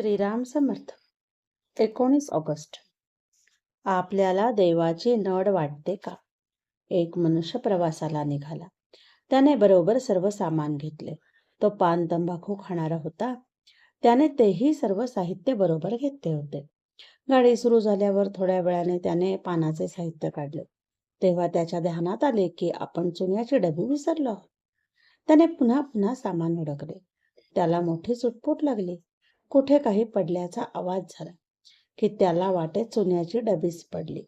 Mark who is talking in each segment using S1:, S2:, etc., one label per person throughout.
S1: श्रीराम समर्थ. एकोणीस ऑगस्ट. आपल्याला देवाची नड वाटते का? एक मनुष्य प्रवासाला निघाला. त्याने बरोबर सर्व सामान घेतले. तो पान तंबाखू खाणारा होता. त्याने तेही सर्व साहित्य बरोबर घेतले होते. गाडी सुरू झाल्यावर थोड्या वेळाने त्याने पानाचे साहित्य काढले. तेव्हा त्याच्या ध्यानात आले की आपण चुन्याची डबी विसरलो त्याने पुन्हा पुन्हा सामान उडकले. त्याला मोठी चुटपूट लागली. कुठे काही पडल्याचा आवाज झाला की त्याला वाटे चुन्याची डबीच पडली.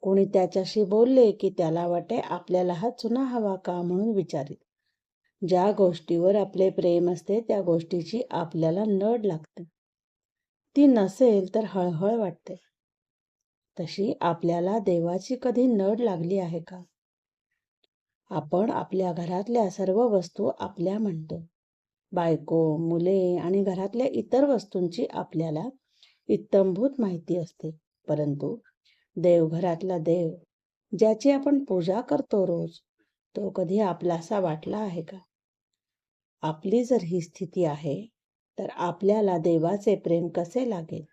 S1: कोणी त्याच्याशी बोलले की त्याला वाटे आपल्याला हा चुना हवा का? म्हणून विचारित. ज्या गोष्टीवर आपले प्रेम असते त्या गोष्टीची आपल्याला नड लागते. ती नसेल तर हळहळ वाटते. तशी आपल्याला देवाची कधी नड लागली आहे का? आपण आपल्या घरातल्या सर्व वस्तू आपल्या म्हणतो. बायको मुले आणि घरातल्या इतर वस्तूंची आपल्याला इत्तंभूत माहिती असते. परंतु देवघरातला देव ज्याची आपण पूजा करतो रोज तो कधी आपलासा वाटला आहे का? आपली जर ही स्थिती आहे तर आपल्याला देवाचे प्रेम कसे लागेल?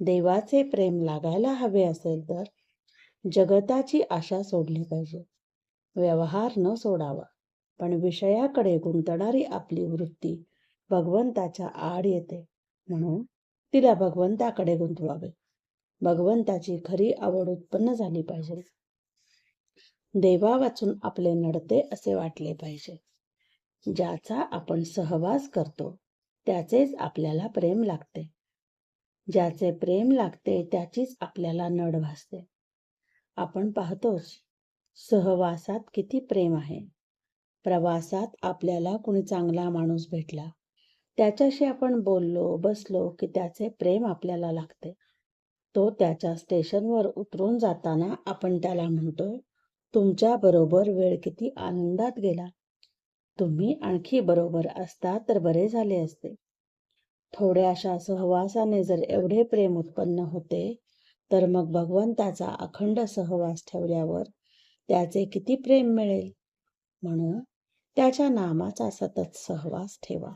S1: देवाचे प्रेम लागायला हवे असेल तर जगताची आशा सोडली पाहिजे. व्यवहार न सोडावा. पण विषयाकडे गुंतणारी आपली वृत्ती भगवंताच्या आड येते. म्हणून तिला भगवंताकडे गुंतवावे. भगवंताची खरी आवड उत्पन्न झाली पाहिजे. देवा वाचून आपले नडते असे वाटले पाहिजे. ज्याचा आपण सहवास करतो त्याचेच आपल्याला प्रेम लागते. ज्याचे प्रेम लागते त्याचीच आपल्याला नड भासते. आपण पाहतोच सहवासात किती प्रेम आहे. प्रवासात आपल्याला कुणी चांगला माणूस भेटला. त्याच्याशी आपण बोललो बसलो की त्याचे प्रेम आपल्याला लागते. तो त्याच्या स्टेशनवर उतरून जाताना आपण त्याला म्हणतोय तुमच्या बरोबर वेळ किती आनंदात गेला. तुम्ही आणखी बरोबर असता तर बरे झाले असते. थोड्याशा सहवासाने जर एवढे प्रेम उत्पन्न होते तर मग भगवंताचा अखंड सहवास ठेवल्यावर त्याचे किती प्रेम मिळेल? म्हणून त्याच्या नामाचा सतत सहवास ठेवा.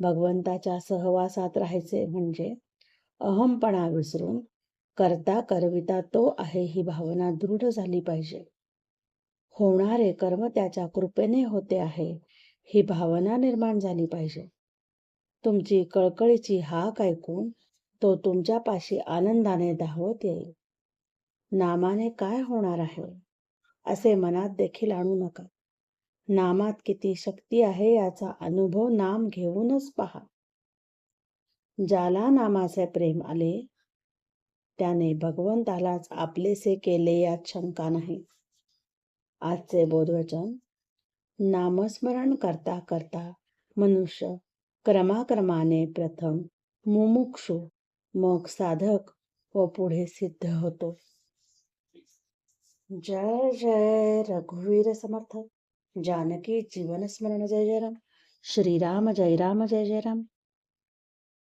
S1: भगवंताच्या सहवासात राहायचे म्हणजे अहमपणा विसरून करता करविता तो आहे ही भावना दृढ झाली पाहिजे. होणारे कर्म त्याच्या कृपेने होते आहे ही भावना निर्माण झाली पाहिजे. तुमची कळकळीची हाक ऐकून तो तुमच्यापाशी आनंदाने धावत येईल. नामाने काय होणार आहे? असे मनात देखील आणू नका. नामात किती शक्ती आहे याचा अनुभव नाम घेऊनच पहा. ज्याला नामाचे प्रेम आले त्याने भगवंतालाच आपलेसे केले यात शंका नाही. आजचे बोधवचन नामस्मरण करता करता मनुष्य क्रमाक्रमाने प्रथम मुमुक्षु मग साधक व पुढे सिद्ध होतो. जय जय रघुवीर समर्थ. जानकी जीवन स्मरण जय जय राम। श्रीराम जय राम जय जय राम।